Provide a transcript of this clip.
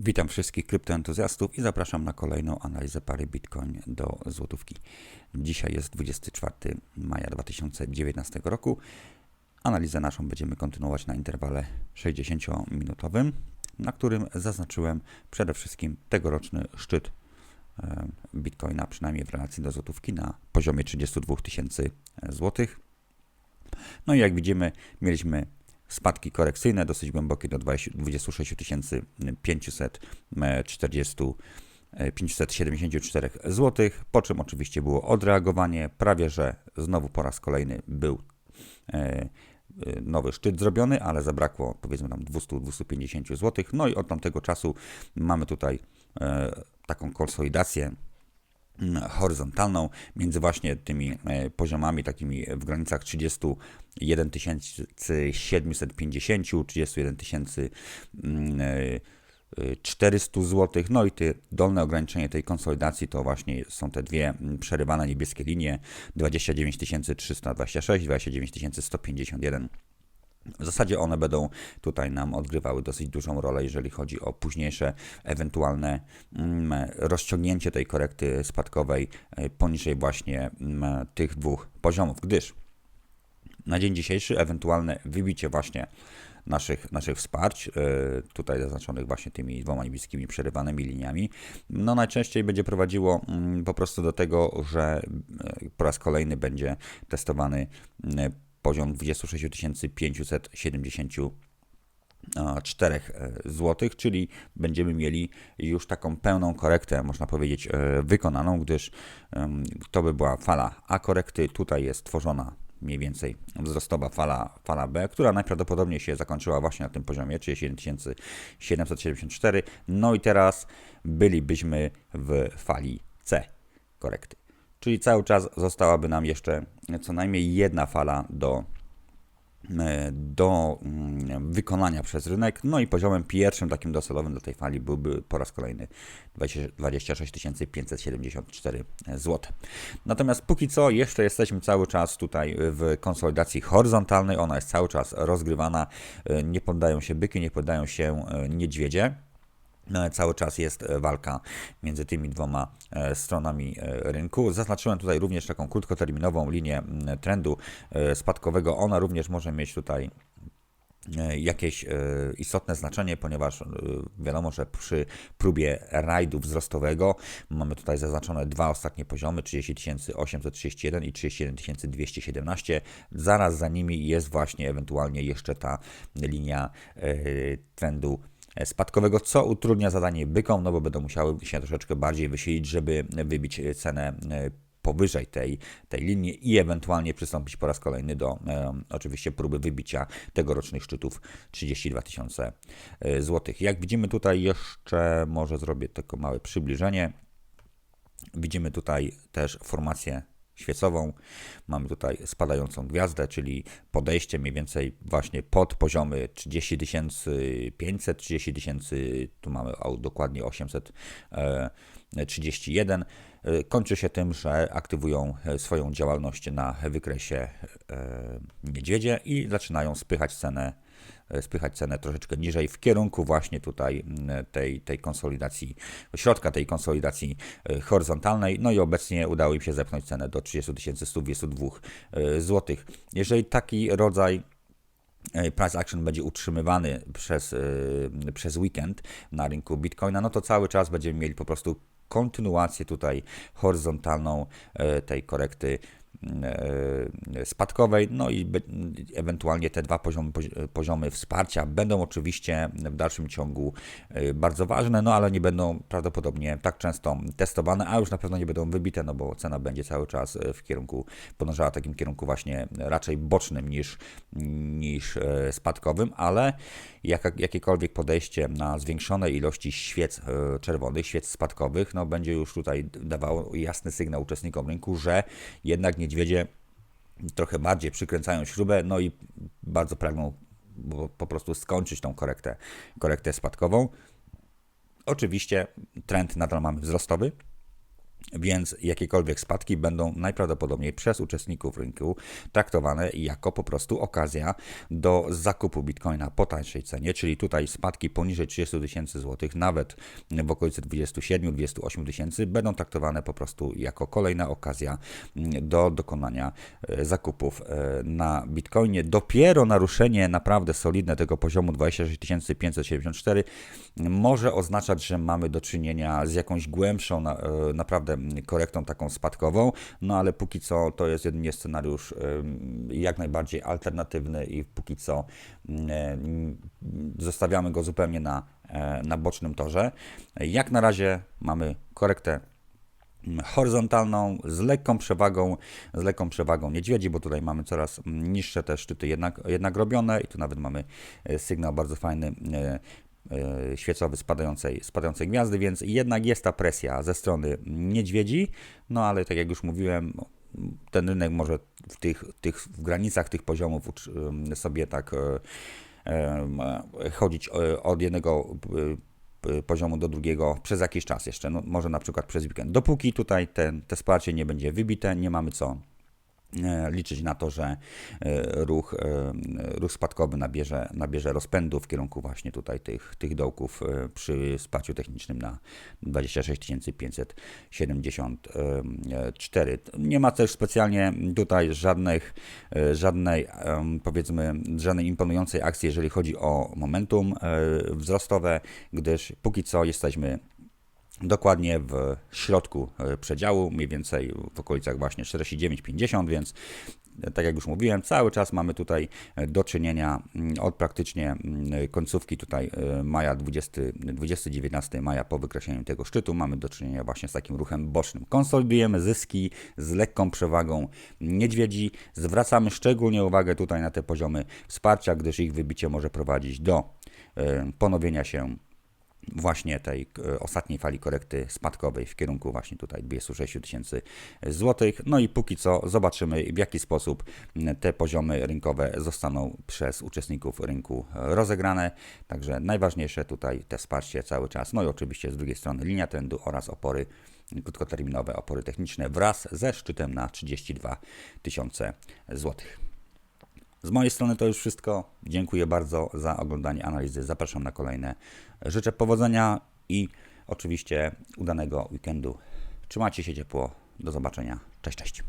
Witam wszystkich kryptoentuzjastów i zapraszam na kolejną analizę pary Bitcoin do złotówki. Dzisiaj jest 24 maja 2019 roku. Analizę naszą będziemy kontynuować na interwale 60-minutowym, na którym zaznaczyłem przede wszystkim tegoroczny szczyt e, Bitcoina, przynajmniej w relacji do złotówki, na poziomie 32 tysięcy złotych. No i jak widzimy, mieliśmy spadki korekcyjne dosyć głębokie do 26 540 574 zł, po czym oczywiście było odreagowanie, prawie że znowu po raz kolejny był e, e, nowy szczyt zrobiony, ale zabrakło powiedzmy tam 200-250 zł. No i od tamtego czasu mamy tutaj e, taką konsolidację horyzontalną między właśnie tymi poziomami takimi w granicach 31 750, 31 400 zł. No i te dolne ograniczenie tej konsolidacji to właśnie są te dwie przerywane niebieskie linie 29 326, 29 151. W zasadzie one będą tutaj nam odgrywały dosyć dużą rolę, jeżeli chodzi o późniejsze ewentualne mm, rozciągnięcie tej korekty spadkowej e, poniżej właśnie mm, tych dwóch poziomów, gdyż na dzień dzisiejszy ewentualne wybicie właśnie naszych, naszych wsparć, e, tutaj zaznaczonych właśnie tymi dwoma niebieskimi przerywanymi liniami, no najczęściej będzie prowadziło mm, po prostu do tego, że e, po raz kolejny będzie testowany poziom 26 574 zł, czyli będziemy mieli już taką pełną korektę, można powiedzieć, e, wykonaną, gdyż to by była fala A korekty, tutaj jest tworzona mniej więcej wzrostowa fala, fala B, która najprawdopodobniej się zakończyła właśnie na tym poziomie 37 774. No i teraz bylibyśmy w fali C korekty. Czyli cały czas zostałaby nam jeszcze co najmniej jedna fala do, e, do mm, wykonania przez rynek. No i poziomem pierwszym takim docelowym do tej fali byłby po raz kolejny 26 574 zł. Natomiast póki co jeszcze jesteśmy cały czas tutaj w konsolidacji horyzontalnej. Ona jest cały czas rozgrywana. E, nie poddają się byki, nie poddają się e, niedźwiedzie. No, cały czas jest e, walka między tymi dwoma e, stronami e, rynku. Zaznaczyłem tutaj również taką krótkoterminową linię trendu spadkowego. Ona również może mieć tutaj jakieś istotne znaczenie, ponieważ wiadomo, że przy próbie rajdu wzrostowego mamy tutaj zaznaczone dwa ostatnie poziomy 30 831 i 31 217. Zaraz za nimi jest właśnie ewentualnie jeszcze ta linia trendu spadkowego, co utrudnia zadanie bykom, no bo będą musiały się troszeczkę bardziej wysilić, żeby wybić cenę e, powyżej tej, tej linii i ewentualnie przystąpić po raz kolejny do e, oczywiście próby wybicia tegorocznych szczytów 32 tysiące e, złotych. Jak widzimy tutaj jeszcze może zrobię tylko małe przybliżenie. Widzimy tutaj też formację świecową. Mamy tutaj spadającą gwiazdę, czyli podejście mniej więcej właśnie pod poziomy 30 500, 30 tysięcy, tu mamy dokładnie 831. E, kończy się tym, że aktywują e, swoją działalność na wykresie e, niedźwiedzie i zaczynają spychać cenę E, spychać cenę troszeczkę niżej w kierunku właśnie tutaj tej, tej konsolidacji, środka tej konsolidacji e, horyzontalnej. No i obecnie udało im się zepchnąć cenę do 30 122 e, zł. Jeżeli taki rodzaj price action będzie utrzymywany przez, przez weekend na rynku Bitcoina, no to cały czas będziemy mieli po prostu kontynuację tutaj horyzontalną tej korekty E, spadkowej, no i ewentualnie te dwa poziomy, poziomy wsparcia będą oczywiście w dalszym ciągu e, bardzo ważne, no ale nie będą prawdopodobnie tak często testowane, a już na pewno nie będą wybite, no bo cena będzie cały czas e, w kierunku, podążała w takim kierunku właśnie raczej bocznym niż, niż spadkowym, ale jak, jakiekolwiek podejście na zwiększone ilości świec czerwonych, świec spadkowych, no będzie już tutaj dawało jasny sygnał uczestnikom rynku, że jednak niedźwiedzie trochę bardziej przykręcają śrubę, no i bardzo pragną po prostu skończyć tą korektę, korektę spadkową. Oczywiście trend nadal mamy wzrostowy, Więc jakiekolwiek spadki będą najprawdopodobniej przez uczestników rynku traktowane jako po prostu okazja do zakupu bitcoina po tańszej cenie, czyli tutaj spadki poniżej 30 tysięcy złotych, nawet w okolicy 27-28 tysięcy, będą traktowane po prostu jako kolejna okazja mm, do dokonania e, zakupów e, na bitcoinie. Dopiero naruszenie naprawdę solidne tego poziomu 26 574 może oznaczać, że mamy do czynienia z jakąś głębszą e, naprawdę korektą taką spadkową, no ale póki co to jest jedynie scenariusz jak najbardziej alternatywny i póki co zostawiamy go zupełnie na, e, na bocznym torze. Jak na razie mamy korektę mm, horyzontalną z lekką przewagą, z lekką przewagą niedźwiedzi, bo tutaj mamy coraz niższe te szczyty jednak, jednak robione i tu nawet mamy e, sygnał bardzo fajny e, świecowy spadającej, spadającej gwiazdy, więc jednak jest ta presja ze strony niedźwiedzi, no ale tak jak już mówiłem, ten rynek może w tych, tych w granicach tych poziomów em, sobie tak e, e, chodzić e, od jednego e, poziomu do drugiego przez jakiś czas jeszcze, no, może na przykład przez weekend. Dopóki tutaj ten, te wsparcie nie będzie wybite, nie mamy co e, liczyć na to, że e, ruch, e, ruch spadkowy nabierze, nabierze rozpędu w kierunku właśnie tutaj tych, tych dołków e, przy wsparciu technicznym na 26 574. Nie ma też specjalnie tutaj żadnych, e, żadnej, powiedzmy, żadnej imponującej akcji, jeżeli chodzi o momentum e, wzrostowe, gdyż póki co jesteśmy dokładnie w środku e, przedziału, mniej więcej w okolicach właśnie 49-50, więc e, tak jak już mówiłem, cały czas mamy tutaj e, do czynienia mm, od praktycznie mm, końcówki tutaj maja 20, 20-19 maja po wykreśleniu tego szczytu mamy do czynienia właśnie z takim ruchem bocznym. Konsolidujemy zyski z lekką przewagą niedźwiedzi. Zwracamy szczególnie uwagę tutaj na te poziomy wsparcia, gdyż ich wybicie może prowadzić do ponowienia się właśnie tej e, ostatniej fali korekty spadkowej w kierunku właśnie tutaj 26 tysięcy złotych. No i póki co zobaczymy w jaki sposób te poziomy rynkowe zostaną przez uczestników rynku rozegrane. Także najważniejsze tutaj te wsparcie cały czas. No i oczywiście z drugiej strony linia trendu oraz opory krótkoterminowe, opory techniczne wraz ze szczytem na 32 tysiące złotych. Z mojej strony to już wszystko. Dziękuję bardzo za oglądanie analizy. Zapraszam na kolejne. Życzę powodzenia i oczywiście udanego weekendu. Trzymajcie się ciepło. Do zobaczenia. Cześć, cześć.